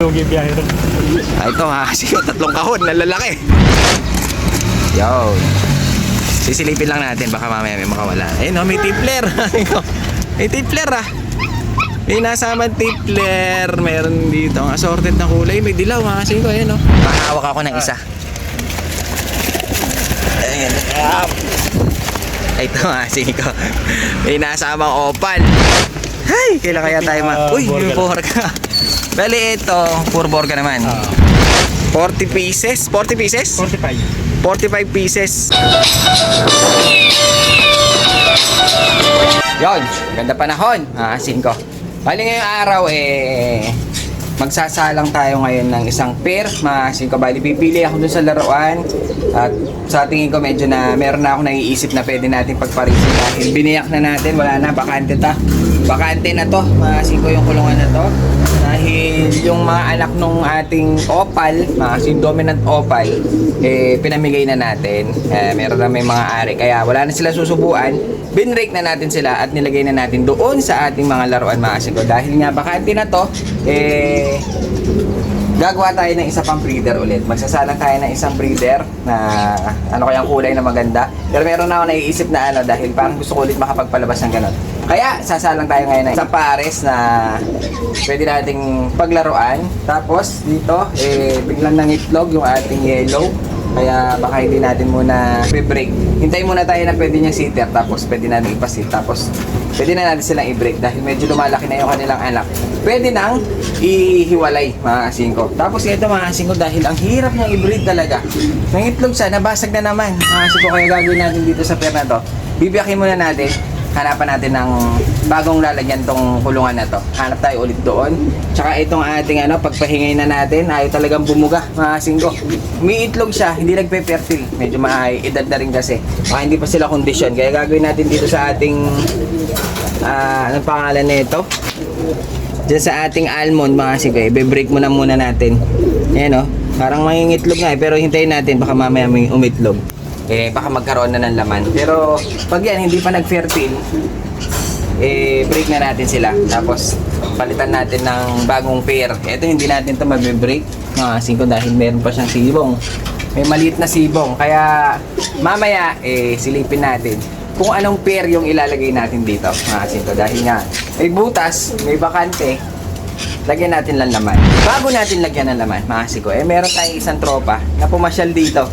Lugi biyahe rin. Ah, ito ha, yung tatlong kahon na lalaki. Yo. Sisilipin lang natin, baka mamaya may makawala. Ayun oh, may tipler. may tipler ah. May nasamang tipler. Meron dito ang assorted na kulay. May dilaw mga kasi ko. Ayun oh. Mahawak ako ng isa. Ayan. Ah. Ito nga, sige ko. May nasamang opal. Hay, kailan kaya tayo ma... Uy, yung lang. Bali ito, puro borga naman. Ah, 40 pieces? 40 pieces? 45. 45 pieces. Yon, ganda panahon. Ah, 5. Bali ngayong araw eh magsasalang tayo ngayon ng isang pair, mga 5. Bali pipili ako dun sa laruan at sa tingin ko medyo na meron na ako naiisip na pwede natin pagparisin dahil biniyak na natin, wala na, bakante ta. Bakante na to, mga 5 yung kulungan na to. Dahil yung mga anak nung ating opal, mga dominant opal, eh pinamigay na natin. Eh, meron na may mga ari. Kaya wala na sila susubuan. Binrake na natin sila at nilagay na natin doon sa ating mga laruan mga sigo. Dahil nga bakante na to, eh gagawa tayo ng isa pang breeder ulit. Magsasalang tayo ng isang breeder na ano kayang kulay na maganda. Pero meron na ako naiisip na ano dahil parang gusto ko ulit makapagpalabas ng ganun. Kaya sasalang tayo ngayon ng isang pares na pwede nating paglaruan. Tapos dito, eh, biglang nang itlog yung ating yellow. Kaya baka hindi natin muna i-break. Hintayin muna tayo na pwede niyang sitter tapos pwede natin ipasit. Tapos pwede na natin silang i-break dahil medyo lumalaki na yung kanilang anak. Pwede nang ihiwalay mga asingko. Tapos ito mga asingko dahil ang hirap niyang i-breed talaga. Nang itlog siya, nabasag na naman. Mga asingko kaya gagawin natin dito sa pair na to. Bibiyakin muna natin hanapan natin ng bagong lalagyan tong kulungan na to. Hanap tayo ulit doon. Tsaka itong ating ano, pagpahingay na natin, ayaw talagang bumuga, mga singko. Umiitlog siya, hindi nagpe-fertile. Medyo maay edad na rin kasi. Baka hindi pa sila kondisyon. Kaya gagawin natin dito sa ating, ah, anong pangalan na ito? Diyan sa ating almond, mga singko, i-break muna muna natin. Ayan o, parang mangingitlog nga eh, pero hintayin natin, baka mamaya may umitlog eh baka magkaroon na ng laman. Pero pag yan hindi pa nag-fertile, eh break na natin sila. Tapos palitan natin ng bagong pair. Ito hindi natin to mabe-break mga singko dahil meron pa siyang sibong. May maliit na sibong. Kaya mamaya eh silipin natin kung anong pair yung ilalagay natin dito mga singko. Dahil nga may butas, may bakante, lagyan natin lang laman. Bago natin lagyan ng laman, mga siko, eh meron tayong isang tropa na pumasyal dito.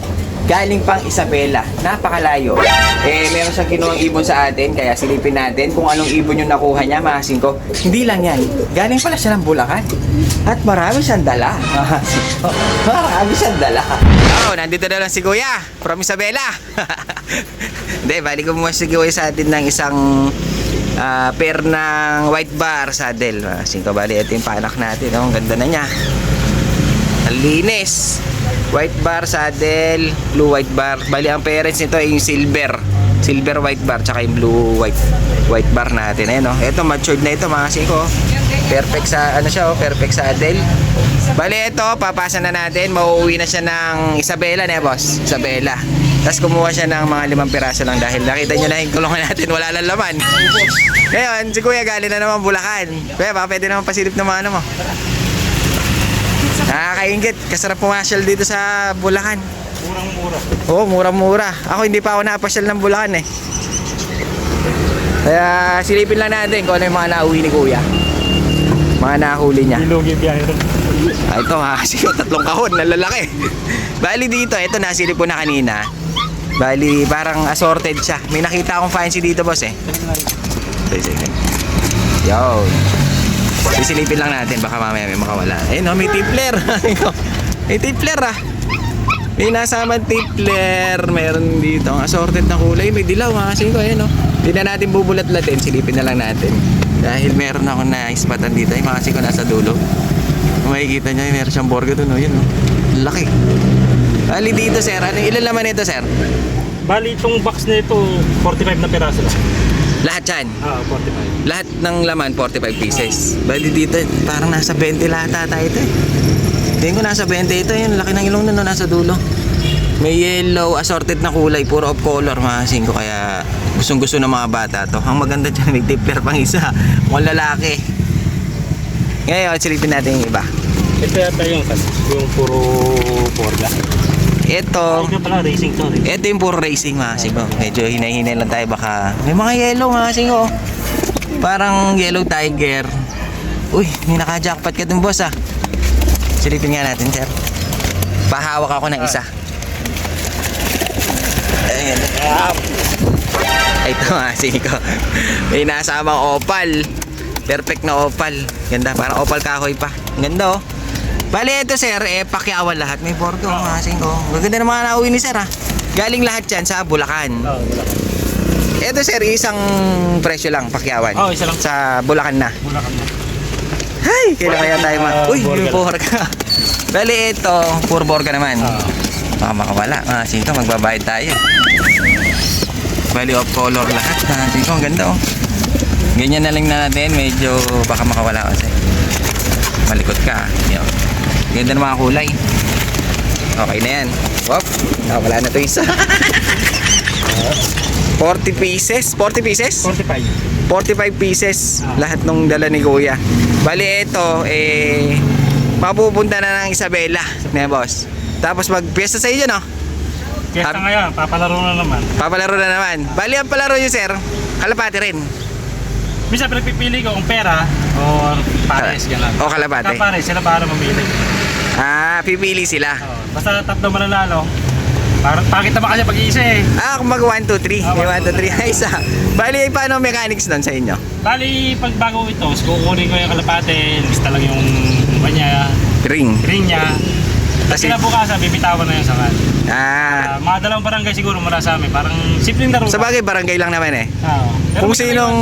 Galing pang Isabela, napakalayo. Eh, meron siyang kinuhang ibon sa atin, kaya silipin natin kung anong ibon yung nakuha niya, mga singko. Hindi lang yan, galing pala siya ng Bulacan. At marami siyang dala, mga singko. Marami siyang dala. Oh, nandito na lang si Kuya, from Isabela. Hindi, balik ko mo si Kuya sa atin ng isang Ah, pair ng white bar saddle. Uh, singko bali, ito yung panak natin. Oh, ang ganda na niya. Ang linis. White bar saddle, blue white bar. Bali, ang parents nito ay yung silver. Silver white bar, tsaka yung blue white white bar natin. Ayan, oh. Ito, matured na ito, mga singko. Perfect sa, ano siya, oh, perfect saddle. Bali, ito, papasa na natin. Mauuwi na siya ng Isabela, ne, boss? Isabela. Tapos kumuha siya ng mga limang piraso lang dahil nakita nyo na yung kulungan natin, wala lang laman. Ngayon, si Kuya galing na naman Bulacan. Kuya, baka pwede naman pasilip ng mga ano mo. Nakakaingit, kasarap pumasyal dito sa Bulacan. Murang-mura. Oo, murang-mura. Ako hindi pa ako napasyal ng Bulacan eh. Kaya silipin lang natin kung ano yung mga nauwi ni Kuya. Mga nahuli niya. Lugi biyahe rin. Ah, ito ha, kasi yung tatlong kahon na lalaki. Bali dito, ito nasilip ko na kanina. Bali, parang assorted siya. May nakita akong fancy dito, boss eh. Yo. Sisilipin lang natin, baka mamaya may makawala. Ayun, no, may tipler. may tipler ah. May nasama tipler. Meron dito ang assorted na kulay. May dilaw ha, kasi ko, ayun no. Hindi na natin bubulat-latin, silipin na lang natin. Dahil meron ako na ispatan dito. Ay, mga kasi ko nasa dulo. Kung makikita nyo, meron siyang borga doon, oh, yun, oh. Laki. Bali dito, sir. Ano, ilan laman ito, sir? Bali, itong box na ito, 45 na piraso lang. Lahat yan. Ah, 45. Lahat ng laman, 45 pieces. Bali dito, parang nasa 20 lahat ata ito eh. Tingin ko nasa 20 ito, yun. Laki ng ilong na no, nasa dulo. May yellow, assorted na kulay, puro of color, mga singko. Kaya gustong gusto ng mga bata to. Ang maganda dyan, may tipper pang isa. Mukhang lalaki. Ngayon, silipin natin yung iba. Ito yata yung, yung puro Forga. Ito, Ito pala, racing to. eh. ito yung puro racing mga singo. Medyo hinay-hinay lang tayo baka may mga yellow mga singo. Parang yellow tiger. Uy, may naka-jackpot ka dun boss ah. Silipin nga natin sir. Pahawak ako ng isa. Ayan. Ay, Ito mga singo. May nasamang opal. Perfect na opal. Ganda, parang opal kahoy pa. Ganda oh. Bali ito sir, eh pakyawan lahat. May bordo mga singo. Gaganda ng mga nauwi ni sir ah. Galing lahat yan sa Bulacan. Oo, wala. Ito sir, isang presyo lang pakyawan. Oo, isa lang. Sa Bulacan na. Ka na. Hay, kailan kaya tayo ma... Ah, Uy, may borga. Bali ito, puro borga naman. Oo. Baka makawala. Mga singo, magbabayad tayo. Bali off color lahat. Mga singo, ang ganda oh. Ganyan na lang natin, medyo baka makawala kasi. Malikot ka. Yo. Ganda ng mga kulay. Okay na yan. Wop, nakawala na to isa. 40 pieces? 40 pieces? 45. 45 pieces Ah. lahat nung dala ni Kuya. Bali ito eh mapupunta na ng Isabela, na boss. Tapos magpiyesta sa inyo no? Kaya Hab- ngayon, papalaro na naman. Papalaro na naman. Bali ang palaro nyo sir, kalapati rin. Minsan pinagpipili ko kung pera o pares, gano'n. O kalapati. Kapares, sila para mamili. Ah, pipili sila. Oo. Basta tatlo mananalo. Parang pakit naman kasi pag-iisa eh. Ah, kung mag 1, 2, 3. Ah, May 1, 1, 2, 3. Ay, isa. Bali, paano ang mechanics nun sa inyo? Bali, pag bago ito, kukunin ko yung kalapate, lista lang yung ano niya, Ring. ring niya. Tapos Kasi- kinabukasan, bibitawan na yung sakan. Ah, Uh, mga dalawang barangay siguro mula sa amin. Parang simpleng laro. sa bagay, barangay lang naman eh. Oo. Kung sinong,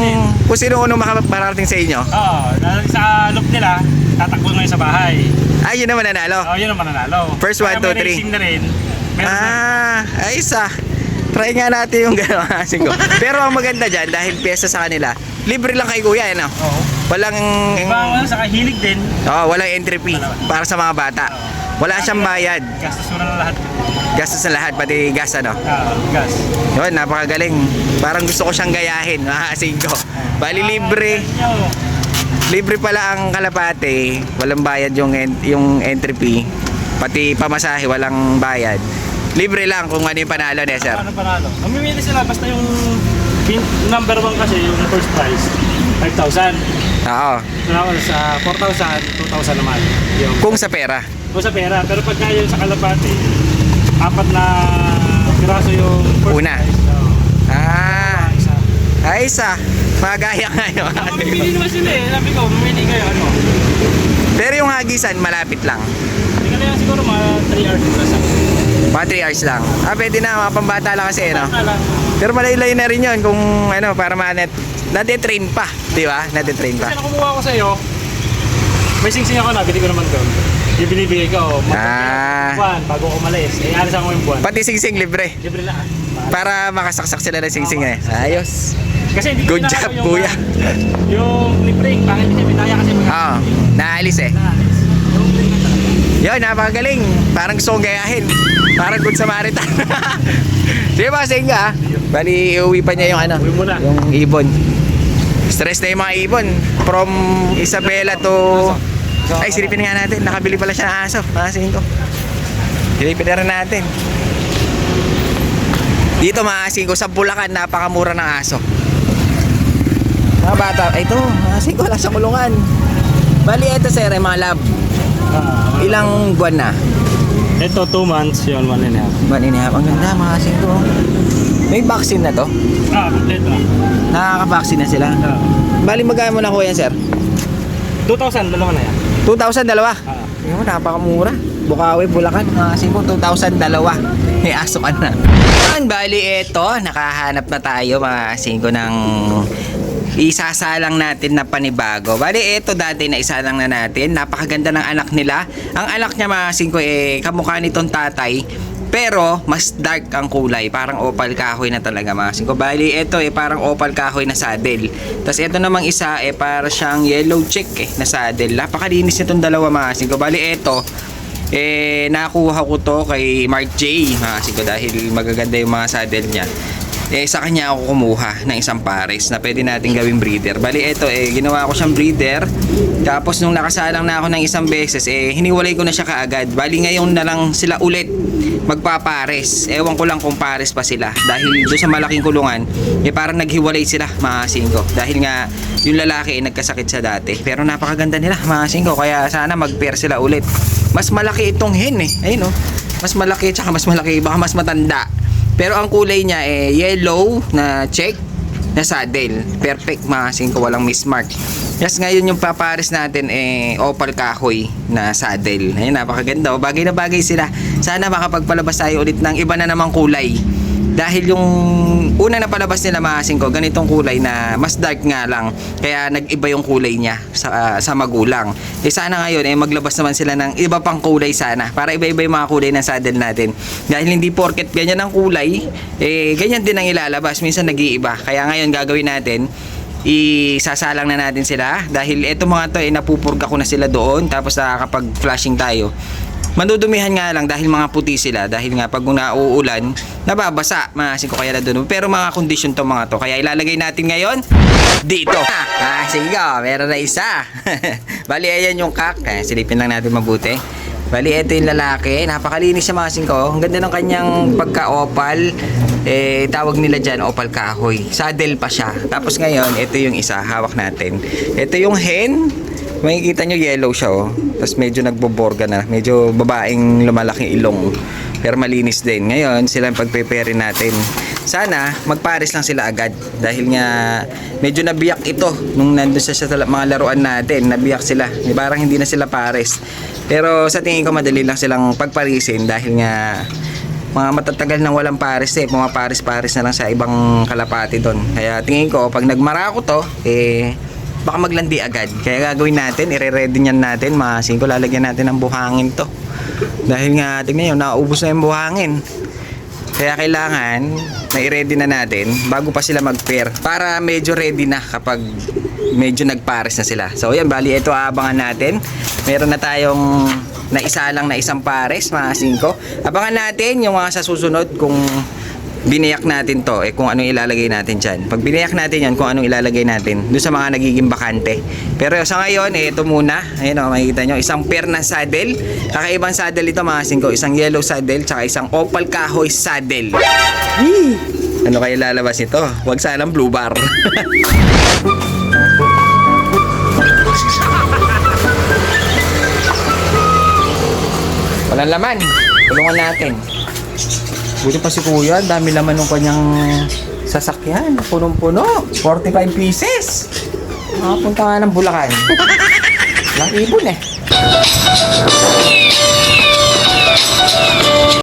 kung sinong unang makaparating sa inyo. Oo. dahil sa loop nila, tatakbo ngayon sa bahay. ay, yun naman nanalo. Oo, yun ang mananalo. First Kaya one, two, may three. racing na rin. Meron na. Ah, ay isa. Try nga natin yung gano'n kasi ko. Pero ang maganda dyan, dahil pyesa sa kanila, libre lang kay kuya, ano? Oo. Walang, Iba ang sa kahilig din. oh, walang entry fee para sa mga bata. Wala siyang bayad. Gastos mo na lahat. Gastos na lahat, pati gas, ano? Oo, gas. Yun, napakagaling. Parang gusto ko siyang gayahin, mga ko. Bali libre. Yo. Libre pala ang kalapate. Walang bayad yung, en- yung entry fee. Pati pamasahe, walang bayad. Libre lang kung ano yung panalo niya, sir. Paano panalo? Mamimili sila basta yung pin- number one kasi yung first prize 5,000. Oo. Tapos sa 4,000, 2,000 naman. Yung Kung sa pera. Kung sa pera. Pero pagka yung sa kalapate, apat na piraso yung first Una. prize. Oo. Ah, isa. ay isa. Magaya nga yun. Mamimili naman sila eh. Sabi ko, mamili kayo ano. Pero yung hagisan, malapit lang. Hindi ka na yan siguro mga 3 hours plus. Mga 3 hours lang. Ah, pwede na. Mga pambata lang kasi, no? Basta lang. Pero malaylay na rin yun kung ano, para manet. Nade-train pa. Di ba? Nade-train pa. Kasi nakumuha ko sa iyo, may singsing ako na, bili ko naman doon. Yung binibigay ko, Ah. buwan, bago ko umalis. Eh, alis ako yung buwan. Pati singsing libre. Libre lang. ah. Para makasaksak sila ng singsing eh. Ayos. Kasi hindi Good job, yung, kuya. ah, Yung libreng, pangit niya, binaya kasi mga Oo. Naalis eh. naalis. Yung libreng na talaga. Yun, napakagaling. Parang gusto kong gayahin. Parang good Samaritan. Sige ba, sige ka. Bali, iuwi pa niya yung ano, Uwi mo na. yung ibon. Stress na yung mga ibon. From Isabela to... Ay, silipin nga natin. Nakabili pala siya ng aso. Mga ko. Silipin na rin natin. Dito mga ko, sa Bulacan, napakamura ng aso. Mga bata, ito, mga ko, wala sa kulungan. Bali, ito sir, ay mga lab. Ilang buwan na? ito, 2 months, yun, one and a half. One and a half. Ang ganda mga singko. May vaccine na to? Ah, kompleto na. Nakaka-vaccine na sila? Ah. Bali magkano na ko yan sir? 2,000, dalawa na yan. 2,000 dalawa? Ah. Yun, napakamura. Bukawi, Bulacan, mga singko, 2,000 dalawa. May aso ka na. Yan, bali ito, nakahanap na tayo mga singko ng isasalang natin na panibago. Bali, ito dati na isalang na natin. Napakaganda ng anak nila. Ang anak niya mga singko, eh, kamukha nitong tatay. Pero, mas dark ang kulay. Parang opal kahoy na talaga mga singko. Bali, ito eh, parang opal kahoy na saddle. Tapos ito namang isa, eh, para siyang yellow chick eh, na saddle. Napakalinis nitong dalawa mga singko. Bali, ito, eh, nakuha ko to kay Mark J. Mga singko, dahil magaganda yung mga saddle niya. Eh sa kanya ako kumuha ng isang pares na pwede natin gawing breeder. Bali ito eh ginawa ko siyang breeder. Tapos nung nakasalang na ako ng isang beses eh hiniwalay ko na siya kaagad. Bali ngayon na lang sila ulit magpapares. Ewan ko lang kung pares pa sila dahil doon sa malaking kulungan eh parang naghiwalay sila mga singko. Dahil nga yung lalaki eh nagkasakit sa dati. Pero napakaganda nila mga singko kaya sana mag-pair sila ulit. Mas malaki itong hen eh. Ayun oh. Mas malaki tsaka mas malaki baka mas matanda. Pero ang kulay niya eh yellow na check na saddle. Perfect mga singko, walang mismark. Yes, ngayon yung papares natin eh opal kahoy na saddle. Ayun, napakaganda. oh. Bagay na bagay sila. Sana makapagpalabas tayo ulit ng iba na namang kulay. Dahil yung una na palabas nila mga singko, ganitong kulay na mas dark nga lang. Kaya nag-iba yung kulay niya sa, ah, sa magulang. Eh sana ngayon eh maglabas naman sila ng iba pang kulay sana. Para iba-iba yung mga kulay ng saddle natin. Dahil hindi porket ganyan ang kulay, eh ganyan din ang ilalabas. Minsan nag-iiba. Kaya ngayon gagawin natin, isasalang na natin sila dahil eto mga to eh napupurga ko na sila doon tapos nakakapag flashing tayo Mandudumihan nga lang dahil mga puti sila dahil nga pag nauulan nababasa maasin ko kaya na doon pero mga condition to mga to kaya ilalagay natin ngayon dito. Ah sige ka meron na isa. Bali ayan yung kak eh, silipin lang natin mabuti bali ito yung lalaki. Napakalinis siya mga singko ang ganda ng kanyang pagka-opal. Eh tawag nila dyan opal kahoy. Saddle pa siya. Tapos ngayon ito yung isa. Hawak natin. Ito yung hen. Makikita nyo yellow siya oh. Tapos medyo nagboborga na. Medyo babaeng lumalaking ilong pero malinis din. Ngayon sila ang pagpepere natin. Sana magpares lang sila agad. Dahil nga medyo nabiyak ito nung nandun sa, sa mga laruan natin. Nabiyak sila. Parang hindi na sila pares. Pero sa tingin ko madali lang silang pagparisin dahil nga mga matatagal nang walang pares eh. Mga pares-pares na lang sa ibang kalapati doon. Kaya tingin ko pag nagmarako to eh baka maglandi agad. Kaya gagawin natin ire-ready natin. Mga singko lalagyan natin ng buhangin to dahil nga tingnan nyo naubos na yung buhangin kaya kailangan na i-ready na natin bago pa sila mag-pair para medyo ready na kapag medyo nagpares na sila. So yan, bali ito aabangan natin. Meron na tayong na isa lang na isang pares, mga singko. Abangan natin yung mga sa susunod kung biniyak natin to, eh kung anong ilalagay natin dyan. Pag biniyak natin yan, kung anong ilalagay natin doon sa mga nagiging bakante. Pero sa ngayon, eh, ito muna. Ayun o, makikita nyo, isang pair na saddle. Kakaibang saddle ito mga singko. Isang yellow saddle, tsaka isang opal kahoy saddle. Yee! Ano kaya lalabas ito? Huwag sanang blue bar. Walang laman. Tulungan natin. Buti pa si kuya, dami laman ng kanyang sasakyan. Punong-puno. 45 pieces. Makapunta nga ng Bulacan. Walang ibon eh.